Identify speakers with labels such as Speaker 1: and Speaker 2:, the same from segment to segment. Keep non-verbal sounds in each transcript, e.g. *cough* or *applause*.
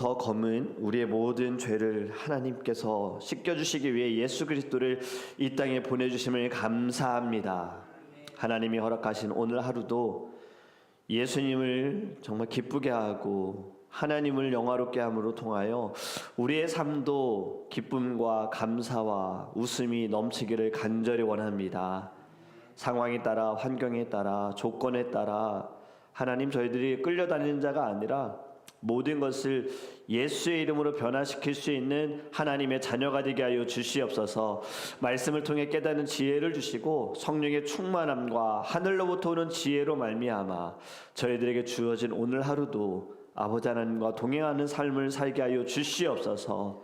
Speaker 1: 더 검은 우리의 모든 죄를 하나님께서 씻겨주시기 위해 예수 그리스도를 이 땅에 보내주심을 감사합니다. 하나님이 허락하신 오늘 하루도 예수님을 정말 기쁘게 하고 하나님을 영화롭게 함으로 통하여 우리의 삶도 기쁨과 감사와 웃음이 넘치기를 간절히 원합니다. 상황에 따라 환경에 따라 조건에 따라 하나님 저희들이 끌려다니는 자가 아니라 모든 것을 예수의 이름으로 변화시킬 수 있는 하나님의 자녀가 되게 하여 주시옵소서. 말씀을 통해 깨닫는 지혜를 주시고 성령의 충만함과 하늘로부터 오는 지혜로 말미암아 저희들에게 주어진 오늘 하루도 아버지 하나님과 동행하는 삶을 살게 하여 주시옵소서.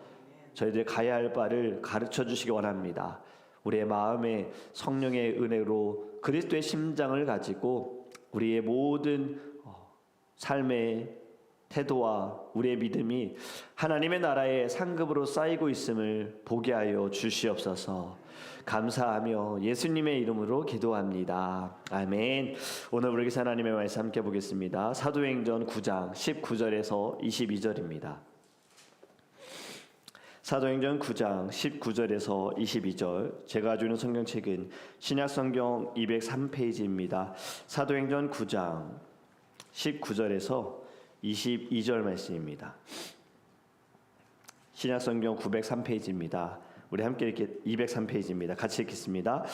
Speaker 1: 저희들 가야 할 바를 가르쳐 주시기 원합니다. 우리의 마음에 성령의 은혜로 그리스도의 심장을 가지고 우리의 모든 어, 삶의 태도와 우리의 믿음이 하나님의 나라의 상급으로 쌓이고 있음을 보게 하여 주시옵소서. 감사하며 예수님의 이름으로 기도합니다. 아멘. 오늘 우리 하나님의 말씀 함께 보겠습니다. 사도행전 9장 19절에서 22절입니다. 사도행전 9장 19절에서 22절 제가 있는 성경책은 신약성경 203페이지입니다. 사도행전 9장 19절에서 22절 말씀입니다. 신약성경 903페이지입니다. 우리 함께 이렇게 203페이지입니다. 같이 읽겠습니다.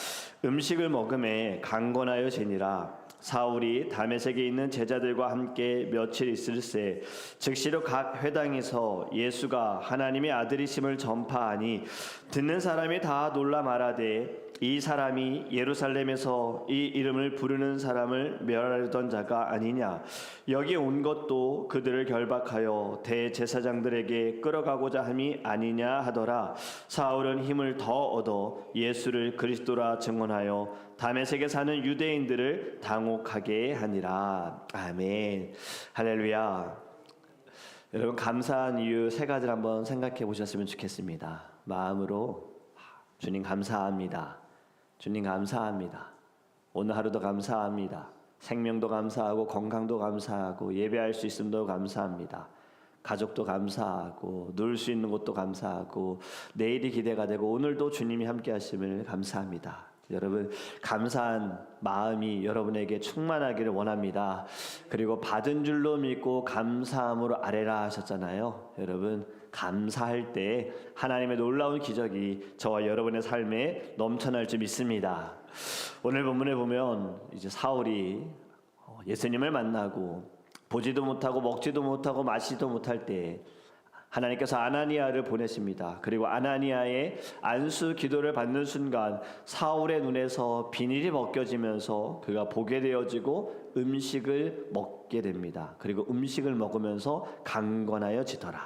Speaker 1: 음식을 먹음에 강건하여 지니라 사울이 다메섹에 있는 제자들과 함께 며칠 있을새 즉시로 각 회당에서 예수가 하나님의 아들이심을 전파하니 듣는 사람이 다 놀라 말하되 이 사람이 예루살렘에서 이 이름을 부르는 사람을 멸하려던 자가 아니냐. 여기 온 것도 그들을 결박하여 대제사장들에게 끌어가고자 함이 아니냐 하더라. 사울은 힘을 더 얻어 예수를 그리스도라 증언하여 다메섹에 사는 유대인들을 당혹하게 하니라. 아멘. 할렐루야. 여러분 감사한 이유 세 가지를 한번 생각해 보셨으면 좋겠습니다. 마음으로 주님 감사합니다 주님 감사합니다. 오늘 하루도 감사합니다. 생명도 감사하고 건강도 감사하고 예배할 수 있음도 감사합니다. 가족도 감사하고 놀수 있는 것도 감사하고 내일이 기대가 되고 오늘도 주님이 함께 하심을 감사합니다. 여러분 감사한 마음이 여러분에게 충만하기를 원합니다. 그리고 받은 줄로 믿고 감사함으로 아래라 하셨잖아요. 여러분 감사할 때 하나님의 놀라운 기적이 저와 여러분의 삶에 넘쳐날 줄 믿습니다. 오늘 본문에 보면 이제 사울이 예수님을 만나고 보지도 못하고 먹지도 못하고 마시지도 못할 때 하나님께서 아나니아를 보내십니다. 그리고 아나니아의 안수 기도를 받는 순간 사울의 눈에서 비닐이 벗겨지면서 그가 보게 되어지고 음식을 먹게 됩니다. 그리고 음식을 먹으면서 강건하여 지더라.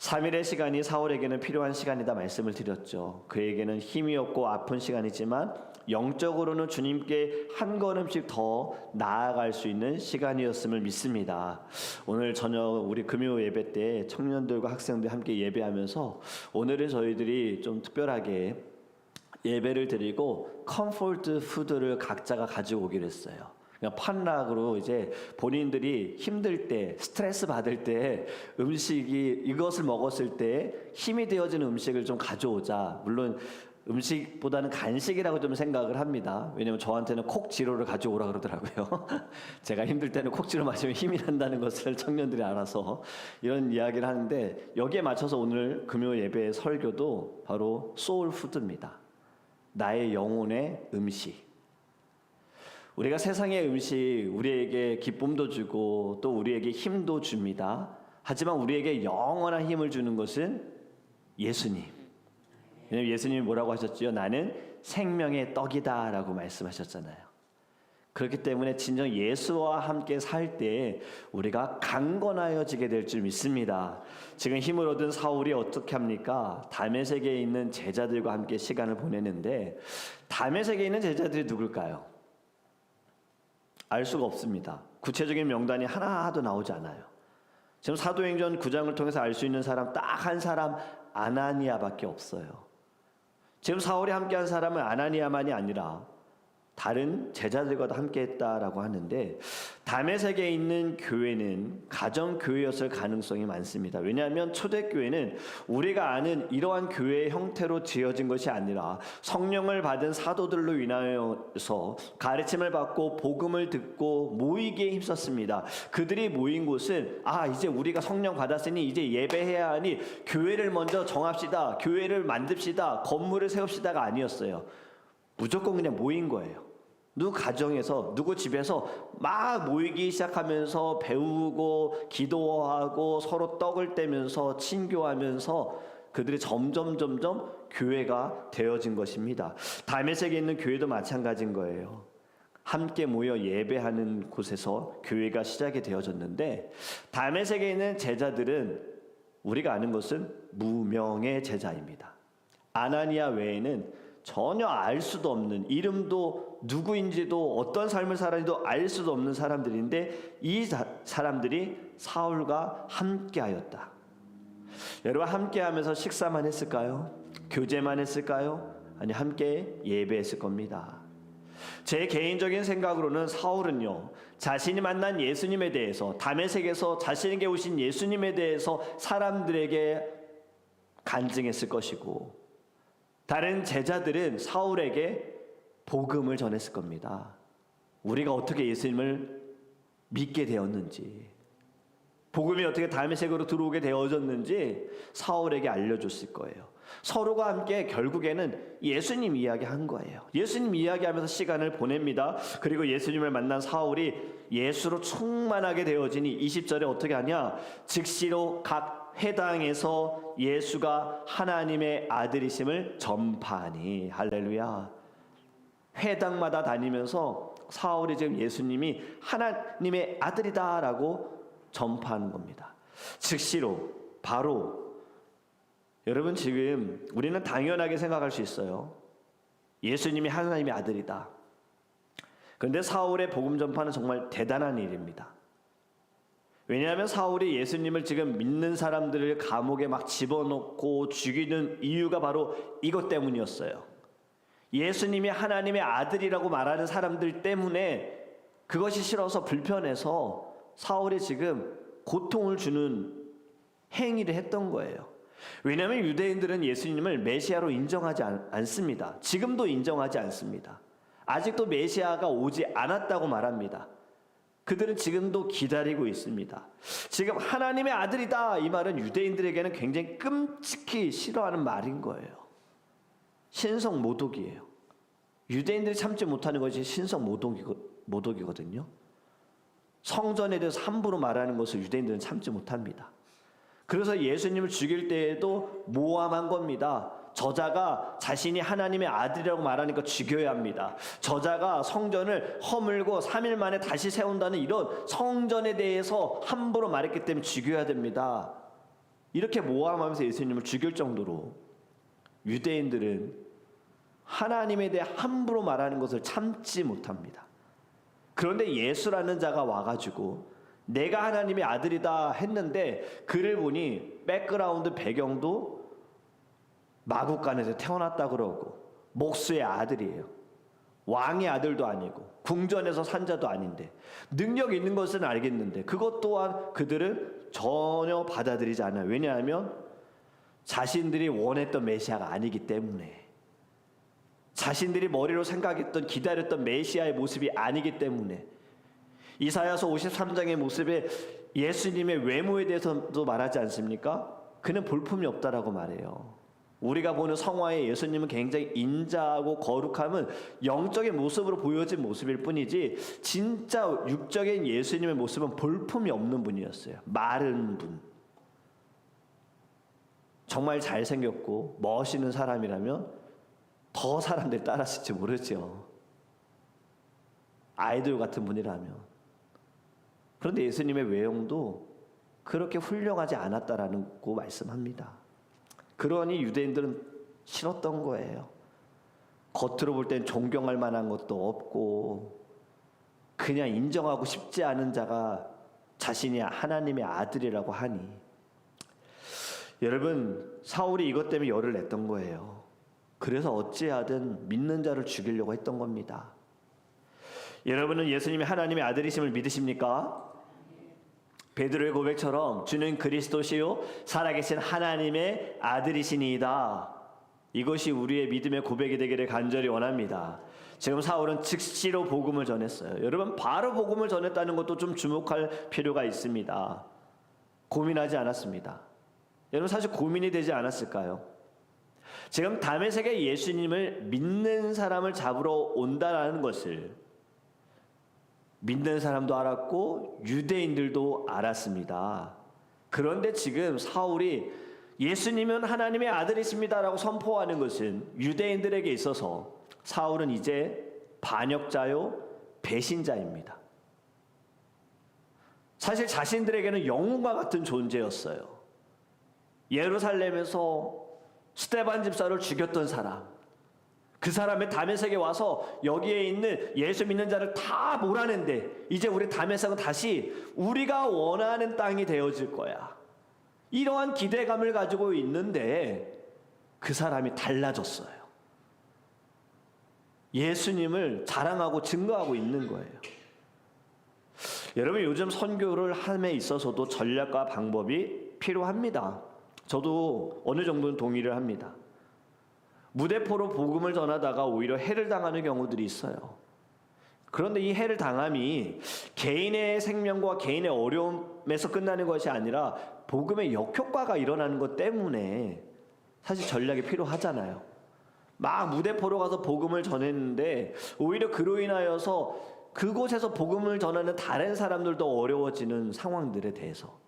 Speaker 1: 3일의 시간이 사울에게는 필요한 시간이다 말씀을 드렸죠. 그에게는 힘이 없고 아픈 시간이지만 영적으로는 주님께 한 걸음씩 더 나아갈 수 있는 시간이었음을 믿습니다. 오늘 저녁 우리 금요 예배 때 청년들과 학생들 함께 예배하면서 오늘은 저희들이 좀 특별하게 예배를 드리고 컴포트 푸드를 각자가 가지고 오기로 했어요. 그냥 판락으로 이제 본인들이 힘들 때 스트레스 받을 때 음식이 이것을 먹었을 때 힘이 되어지는 음식을 좀 가져오자. 물론 음식보다는 간식이라고 좀 생각을 합니다. 왜냐면 저한테는 콕지로를 가져오라 그러더라고요. *laughs* 제가 힘들 때는 콕지로 마시면 힘이 난다는 것을 청년들이 알아서 이런 이야기를 하는데 여기에 맞춰서 오늘 금요 예배의 설교도 바로 소울 푸드입니다. 나의 영혼의 음식. 우리가 세상의 음식 우리에게 기쁨도 주고 또 우리에게 힘도 줍니다. 하지만 우리에게 영원한 힘을 주는 것은 예수님. 왜냐면 예수님이 뭐라고 하셨지요? 나는 생명의 떡이다라고 말씀하셨잖아요. 그렇기 때문에 진정 예수와 함께 살 때 우리가 강건하여지게 될 줄 믿습니다. 지금 힘을 얻은 사울이 어떻게 합니까? 세계에 있는 제자들과 함께 시간을 보내는데 세계에 있는 제자들이 누굴까요? 알 수가 없습니다. 구체적인 명단이 하나도 나오지 않아요. 지금 사도행전 9장을 통해서 알 수 있는 사람 딱 한 사람 아나니아밖에 없어요. 지금 사울이 함께한 사람은 아나니아만이 아니라 다른 제자들과도 함께 했다라고 하는데 담에색에 있는 교회는 가정 교회였을 가능성이 많습니다. 왜냐하면 초대 교회는 우리가 아는 이러한 교회의 형태로 지어진 것이 아니라 성령을 받은 사도들로 인하여서 가르침을 받고 복음을 듣고 모이기에 힘썼습니다. 그들이 모인 곳은 아 이제 우리가 성령 받았으니 이제 예배해야 하니 교회를 먼저 정합시다, 교회를 만듭시다, 건물을 세웁시다가 아니었어요. 무조건 그냥 모인 거예요. 누구 가정에서 누구 집에서 막 모이기 시작하면서 배우고 기도하고 서로 떡을 떼면서 친교하면서 그들이 점점 점점 교회가 되어진 것입니다. 담에색에 있는 교회도 마찬가지인 거예요. 함께 모여 예배하는 곳에서 교회가 시작이 되어졌는데 담에색에 있는 제자들은 우리가 아는 것은 무명의 제자입니다. 아나니아 외에는 전혀 알 수도 없는 이름도 누구인지도 어떤 삶을 살았는지도 알 수도 없는 사람들인데 이 사- 사람들이 사울과 함께하였다. 여러분 함께하면서 식사만 했을까요? 교제만 했을까요? 아니 함께 예배했을 겁니다. 제 개인적인 생각으로는 사울은요 자신이 만난 예수님에 대해서 담에색에서 자신에게 오신 예수님에 대해서 사람들에게 간증했을 것이고 다른 제자들은 사울에게 복음을 전했을 겁니다. 우리가 어떻게 예수님을 믿게 되었는지, 복음이 어떻게 담에색으로 들어오게 되어졌는지 사울에게 알려줬을 거예요. 서로가 함께 결국에는 예수님 이야기한 거예요. 예수님 이야기하면서 시간을 보냅니다. 그리고 예수님을 만난 사울이 예수로 충만하게 되어지니 20절에 어떻게 하냐? 즉시로 각 회당에서 예수가 하나님의 아들이심을 전파하니 할렐루야. 회당마다 다니면서 사울이 지금 예수님이 하나님의 아들이다라고 전파하는 겁니다. 즉시로 바로 여러분 지금 우리는 당연하게 생각할 수 있어요. 예수님이 하나님의 아들이다. 그런데 사울의 복음 전파는 정말 대단한 일입니다. 왜냐하면 사울이 예수님을 지금 믿는 사람들을 감옥에 막 집어넣고 죽이는 이유가 바로 이것 때문이었어요. 예수님이 하나님의 아들이라고 말하는 사람들 때문에 그것이 싫어서 불편해서 사울이 지금 고통을 주는 행위를 했던 거예요. 왜냐하면 유대인들은 예수님을 메시아로 인정하지 않, 않습니다. 지금도 인정하지 않습니다. 아직도 메시아가 오지 않았다고 말합니다. 그들은 지금도 기다리고 있습니다. 지금 하나님의 아들이다 이 말은 유대인들에게는 굉장히 끔찍히 싫어하는 말인 거예요. 신성 모독이에요. 유대인들이 참지 못하는 것이 신성 모독이거, 모독이거든요. 성전에 대해서 함부로 말하는 것을 유대인들은 참지 못합니다. 그래서 예수님을 죽일 때에도 모함한 겁니다. 저자가 자신이 하나님의 아들이라고 말하니까 죽여야 합니다. 저자가 성전을 허물고 3일 만에 다시 세운다는 이런 성전에 대해서 함부로 말했기 때문에 죽여야 됩니다. 이렇게 모함하면서 예수님을 죽일 정도로 유대인들은 하나님에 대해 함부로 말하는 것을 참지 못합니다. 그런데 예수라는 자가 와가지고 내가 하나님의 아들이다 했는데 그를 보니 백그라운드 배경도 마국간에서 태어났다 그러고 목수의 아들이에요. 왕의 아들도 아니고 궁전에서 산 자도 아닌데 능력 있는 것은 알겠는데 그것 또한 그들은 전혀 받아들이지 않아요. 왜냐하면 자신들이 원했던 메시아가 아니기 때문에 자신들이 머리로 생각했던 기다렸던 메시아의 모습이 아니기 때문에 이사야서 53장의 모습에 예수님의 외모에 대해서도 말하지 않습니까? 그는 볼품이 없다라고 말해요. 우리가 보는 성화의 예수님은 굉장히 인자하고 거룩함은 영적인 모습으로 보여진 모습일 뿐이지 진짜 육적인 예수님의 모습은 볼품이 없는 분이었어요. 마른 분. 정말 잘생겼고 멋있는 사람이라면 더 사람들이 따랐을지 모르죠. 아이돌 같은 분이라면. 그런데 예수님의 외형도 그렇게 훌륭하지 않았다라고 말씀합니다. 그러니 유대인들은 싫었던 거예요. 겉으로 볼 땐 존경할 만한 것도 없고 그냥 인정하고 싶지 않은 자가 자신이 하나님의 아들이라고 하니 여러분 사울이 이것 때문에 열을 냈던 거예요. 그래서 어찌하든 믿는 자를 죽이려고 했던 겁니다. 여러분은 예수님이 하나님의 아들이심을 믿으십니까? 베드로의 고백처럼 주는 그리스도시요 살아계신 하나님의 아들이시니이다. 이것이 우리의 믿음의 고백이 되기를 간절히 원합니다. 지금 사울은 즉시로 복음을 전했어요. 여러분 바로 복음을 전했다는 것도 좀 주목할 필요가 있습니다. 고민하지 않았습니다. 여러분 사실 고민이 되지 않았을까요? 지금 다메섹에 예수님을 믿는 사람을 잡으러 온다라는 것을 믿는 사람도 알았고 유대인들도 알았습니다. 그런데 지금 사울이 예수님은 하나님의 아들이십니다라고 선포하는 것은 유대인들에게 있어서 사울은 이제 반역자요 배신자입니다. 사실 자신들에게는 영웅과 같은 존재였어요. 예루살렘에서 스테반 집사를 죽였던 사람, 그 사람의 다메섹에 와서 여기에 있는 예수 믿는 자를 다 몰아낸데 이제 우리 다메섹은 다시 우리가 원하는 땅이 되어질 거야. 이러한 기대감을 가지고 있는데 그 사람이 달라졌어요. 예수님을 자랑하고 증거하고 있는 거예요. 여러분 요즘 선교를 함에 있어서도 전략과 방법이 필요합니다. 저도 어느 정도는 동의를 합니다. 무대포로 복음을 전하다가 오히려 해를 당하는 경우들이 있어요. 그런데 이 해를 당함이 개인의 생명과 개인의 어려움에서 끝나는 것이 아니라 복음의 역효과가 일어나는 것 때문에 사실 전략이 필요하잖아요. 막 무대포로 가서 복음을 전했는데 오히려 그로 인하여서 그곳에서 복음을 전하는 다른 사람들도 어려워지는 상황들에 대해서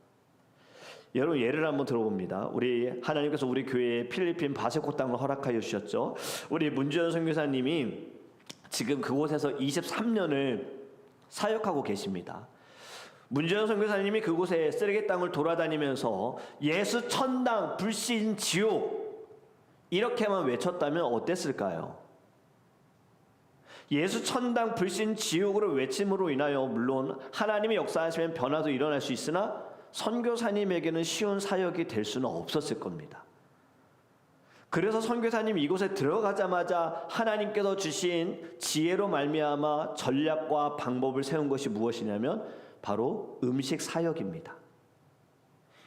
Speaker 1: 여러분 예를 한번 들어봅니다. 우리 하나님께서 우리 교회에 필리핀 바세코 땅을 허락하여 주셨죠. 우리 문주현 선교사님이 지금 그곳에서 23년을 사역하고 계십니다. 문주현 선교사님이 그곳에 쓰레기 땅을 돌아다니면서 예수 천당 불신 지옥 이렇게만 외쳤다면 어땠을까요? 예수 천당 불신 지옥으로 외침으로 인하여 물론 하나님의 역사하시면 변화도 일어날 수 있으나 선교사님에게는 쉬운 사역이 될 수는 없었을 겁니다. 그래서 선교사님 이곳에 들어가자마자 하나님께서 주신 지혜로 말미암아 전략과 방법을 세운 것이 무엇이냐면 바로 음식 사역입니다.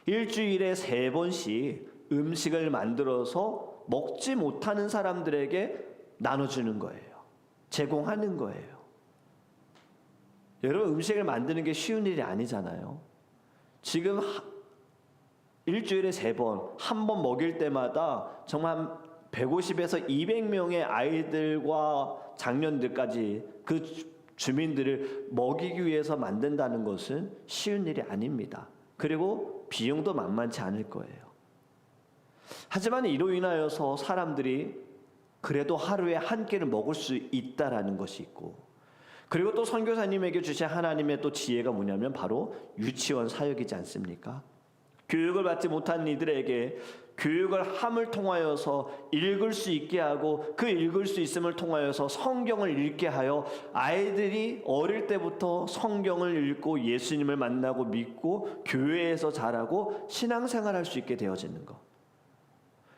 Speaker 1: 일주일에 세 번씩 음식을 만들어서 먹지 못하는 사람들에게 나눠주는 거예요. 제공하는 거예요. 여러분 음식을 만드는 게 쉬운 일이 아니잖아요. 지금 일주일에 세 번, 한 번 먹일 때마다 정말 150에서 200명의 아이들과 장년들까지 그 주민들을 먹이기 위해서 만든다는 것은 쉬운 일이 아닙니다. 그리고 비용도 만만치 않을 거예요. 하지만 이로 인하여서 사람들이 그래도 하루에 한 끼를 먹을 수 있다라는 것이 있고 그리고 또 선교사님에게 주신 하나님의 또 지혜가 뭐냐면 바로 유치원 사역이지 않습니까? 교육을 받지 못한 이들에게 교육을 함을 통하여서 읽을 수 있게 하고 그 읽을 수 있음을 통하여서 성경을 읽게 하여 아이들이 어릴 때부터 성경을 읽고 예수님을 만나고 믿고 교회에서 자라고 신앙생활할 수 있게 되어지는 것.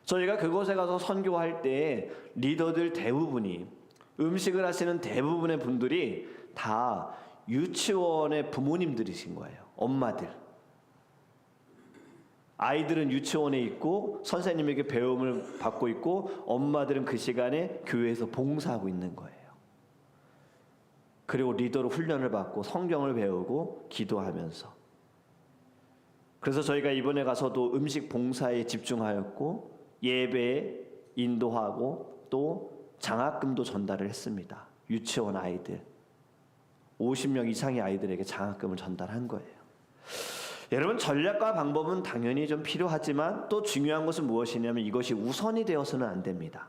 Speaker 1: 저희가 그곳에 가서 선교할 때 리더들 대부분이 음식을 하시는 대부분의 분들이 다 유치원의 부모님들이신 거예요. 엄마들. 아이들은 유치원에 있고 선생님에게 배움을 받고 있고 엄마들은 그 시간에 교회에서 봉사하고 있는 거예요. 그리고 리더로 훈련을 받고 성경을 배우고 기도하면서 그래서 저희가 이번에 가서도 음식 봉사에 집중하였고 예배에 인도하고 또 장학금도 전달을 했습니다. 유치원 아이들 50명 이상의 아이들에게 장학금을 전달한 거예요. 여러분 전략과 방법은 당연히 좀 필요하지만 또 중요한 것은 무엇이냐면 이것이 우선이 되어서는 안 됩니다.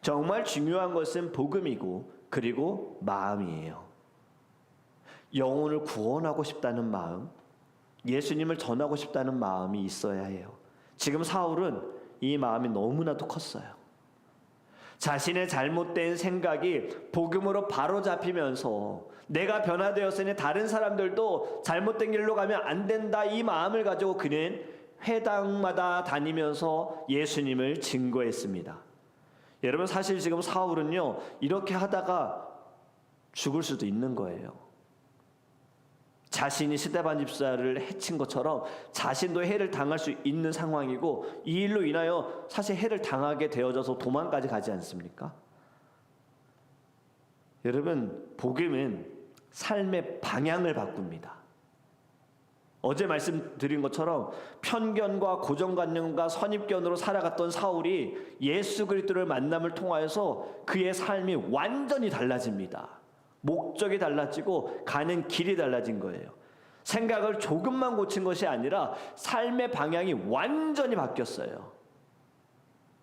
Speaker 1: 정말 중요한 것은 복음이고 그리고 마음이에요. 영혼을 구원하고 싶다는 마음, 예수님을 전하고 싶다는 마음이 있어야 해요. 지금 사울은 이 마음이 너무나도 컸어요. 자신의 잘못된 생각이 복음으로 바로 잡히면서 내가 변화되었으니 다른 사람들도 잘못된 길로 가면 안 된다 이 마음을 가지고 그는 회당마다 다니면서 예수님을 증거했습니다. 여러분 사실 지금 사울은요 이렇게 하다가 죽을 수도 있는 거예요. 자신이 스테반 집사를 해친 것처럼 자신도 해를 당할 수 있는 상황이고 이 일로 인하여 사실 해를 당하게 되어져서 도망까지 가지 않습니까? 여러분 복음은 삶의 방향을 바꿉니다. 어제 말씀드린 것처럼 편견과 고정관념과 선입견으로 살아갔던 사울이 예수 그리스도를 만남을 통하여서 그의 삶이 완전히 달라집니다. 목적이 달라지고 가는 길이 달라진 거예요. 생각을 조금만 고친 것이 아니라 삶의 방향이 완전히 바뀌었어요.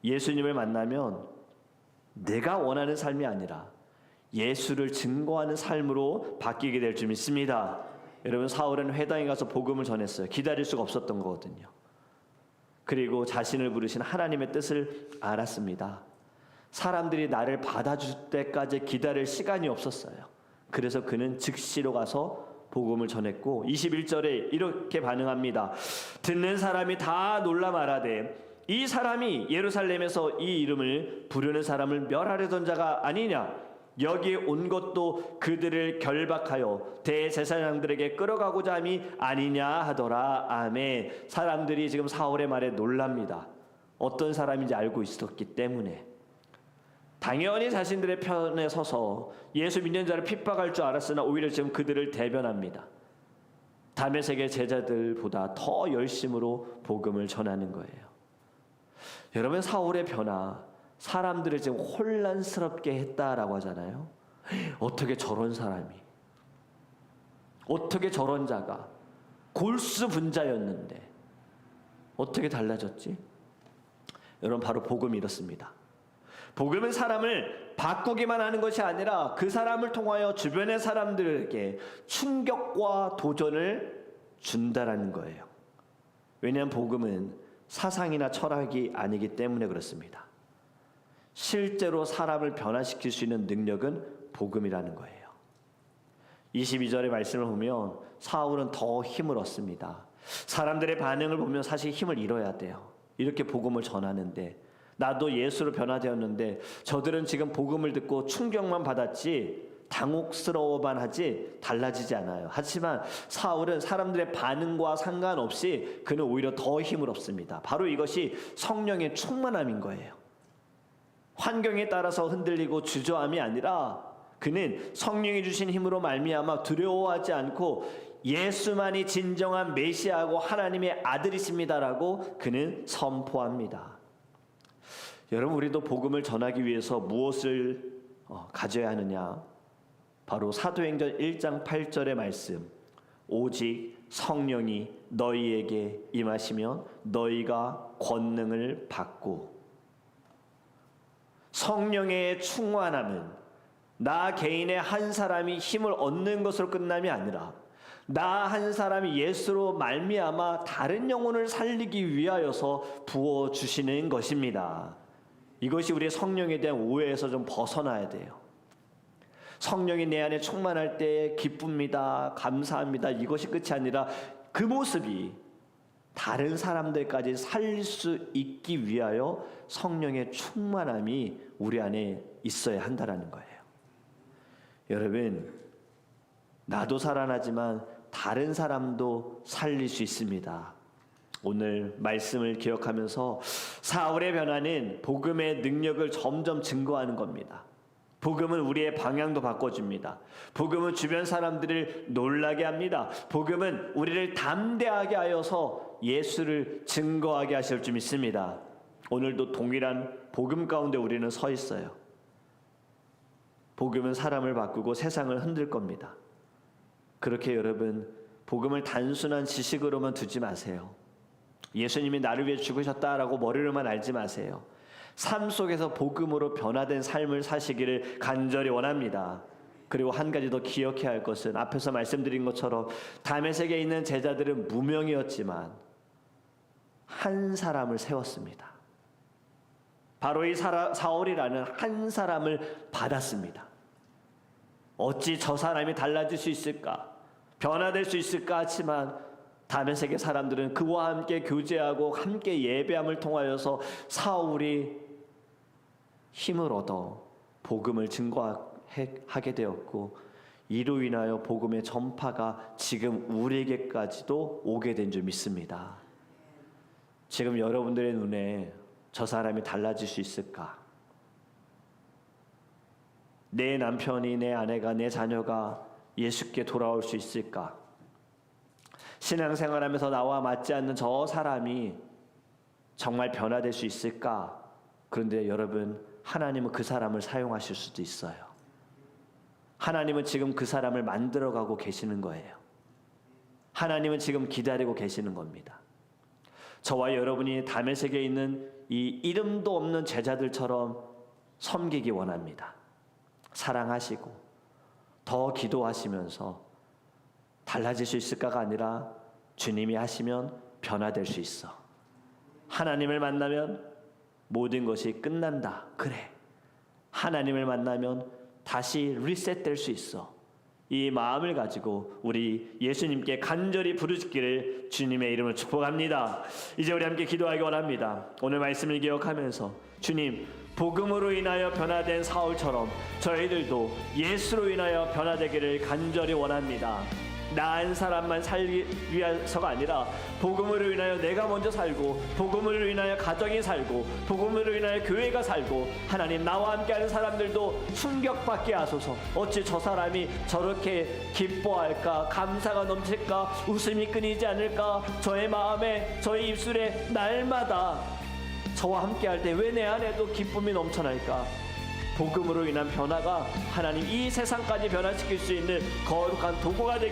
Speaker 1: 예수님을 만나면 내가 원하는 삶이 아니라 예수를 증거하는 삶으로 바뀌게 될 줄 믿습니다. 여러분 사울은 회당에 가서 복음을 전했어요. 기다릴 수가 없었던 거거든요. 그리고 자신을 부르신 하나님의 뜻을 알았습니다. 사람들이 나를 받아줄 때까지 기다릴 시간이 없었어요. 그래서 그는 즉시로 가서 복음을 전했고 21절에 이렇게 반응합니다. 듣는 사람이 다 놀라 말하되 이 사람이 예루살렘에서 이 이름을 부르는 사람을 멸하려던 자가 아니냐? 여기에 온 것도 그들을 결박하여 대제사장들에게 끌어가고자 함이 아니냐 하더라. 아멘. 사람들이 지금 사울의 말에 놀랍니다. 어떤 사람인지 알고 있었기 때문에 당연히 자신들의 편에 서서 예수 믿는 자를 핍박할 줄 알았으나 오히려 지금 그들을 대변합니다 다메섹의 제자들보다 더 열심으로 복음을 전하는 거예요 여러분 사울의 변화 사람들을 지금 혼란스럽게 했다라고 하잖아요. 어떻게 저런 사람이 어떻게 저런 자가 골수 분자였는데 어떻게 달라졌지? 여러분 바로 복음이 이렇습니다. 복음은 사람을 바꾸기만 하는 것이 아니라 그 사람을 통하여 주변의 사람들에게 충격과 도전을 준다라는 거예요. 왜냐하면 복음은 사상이나 철학이 아니기 때문에 그렇습니다. 실제로 사람을 변화시킬 수 있는 능력은 복음이라는 거예요. 22절의 말씀을 보면 사울은 더 힘을 얻습니다. 사람들의 반응을 보면 사실 힘을 잃어야 돼요. 이렇게 복음을 전하는데 나도 예수로 변화되었는데 저들은 지금 복음을 듣고 충격만 받았지 당혹스러워만 하지 달라지지 않아요. 하지만 사울은 사람들의 반응과 상관없이 그는 오히려 더 힘을 얻습니다. 바로 이것이 성령의 충만함인 거예요. 환경에 따라서 흔들리고 주저함이 아니라 그는 성령이 주신 힘으로 말미암아 두려워하지 않고 예수만이 진정한 메시아고 하나님의 아들이십니다라고 그는 선포합니다. 여러분 우리도 복음을 전하기 위해서 무엇을 어, 가져야 하느냐? 바로 사도행전 1장 8절의 말씀. 오직 성령이 너희에게 임하시면 너희가 권능을 받고 성령의 충만함은 나 개인의 한 사람이 힘을 얻는 것으로 끝남이 아니라 나 한 사람이 예수로 말미암아 다른 영혼을 살리기 위하여서 부어 주시는 것입니다. 이것이 우리의 성령에 대한 오해에서 좀 벗어나야 돼요. 성령이 내 안에 충만할 때 기쁩니다. 감사합니다. 이것이 끝이 아니라 그 모습이 다른 사람들까지 살릴 수 있기 위하여 성령의 충만함이 우리 안에 있어야 한다라는 거예요. 여러분, 나도 살아나지만 다른 사람도 살릴 수 있습니다. 오늘 말씀을 기억하면서 사울의 변화는 복음의 능력을 점점 증거하는 겁니다. 복음은 우리의 방향도 바꿔줍니다. 복음은 주변 사람들을 놀라게 합니다. 복음은 우리를 담대하게 하여서 예수를 증거하게 하실 줄 믿습니다. 오늘도 동일한 복음 가운데 우리는 서 있어요. 복음은 사람을 바꾸고 세상을 흔들 겁니다. 그렇게 여러분, 복음을 단순한 지식으로만 두지 마세요. 예수님이 나를 위해 죽으셨다라고 머리로만 알지 마세요. 삶 속에서 복음으로 변화된 삶을 사시기를 간절히 원합니다. 그리고 한 가지 더 기억해야 할 것은 앞에서 말씀드린 것처럼 다메섹에 있는 제자들은 무명이었지만 한 사람을 세웠습니다. 바로 이 사울이라는 한 사람을 받았습니다. 어찌 저 사람이 달라질 수 있을까? 변화될 수 있을까? 하지만 다메섹의 사람들은 그와 함께 교제하고 함께 예배함을 통하여서 사울이 힘을 얻어 복음을 증거하기 해- 하게 되었고 이로 인하여 복음의 전파가 지금 우리에게까지도 오게 된 줄 믿습니다. 지금 여러분들의 눈에 저 사람이 달라질 수 있을까? 내 남편이 내 아내가 내 자녀가 예수께 돌아올 수 있을까? 신앙생활하면서 나와 맞지 않는 저 사람이 정말 변화될 수 있을까? 그런데 여러분 하나님은 그 사람을 사용하실 수도 있어요. 하나님은 지금 그 사람을 만들어가고 계시는 거예요. 하나님은 지금 기다리고 계시는 겁니다. 저와 여러분이 다메섹에 있는 이 이름도 없는 제자들처럼 섬기기 원합니다. 사랑하시고 더 기도하시면서 달라질 수 있을까가 아니라 주님이 하시면 변화될 수 있어. 하나님을 만나면 모든 것이 끝난다. 그래. 하나님을 만나면 다시 리셋될 수 있어. 이 마음을 가지고 우리 예수님께 간절히 부르짖기를 주님의 이름으로 축복합니다. 이제 우리 함께 기도하기 원합니다. 오늘 말씀을 기억하면서 주님 복음으로 인하여 변화된 사울처럼 저희들도 예수로 인하여 변화되기를 간절히 원합니다. 나한 사람만 살기 위해서가 아니라 복음으로 인하여 내가 먼저 살고 복음으로 인하여 가정이 살고 복음으로 인하여 교회가 살고 하나님 나와 함께하는 사람들도 충격받게 하소서. 어찌 저 사람이 저렇게 기뻐할까? 감사가 넘칠까? 웃음이 끊이지 않을까? 저의 마음에 저의 입술에 날마다 저와 함께할 때 왜 내 안에도 기쁨이 넘쳐날까? 복음으로 인한 변화가 하나님 이 세상까지 변화시킬 수 있는 거룩한 도구가 되기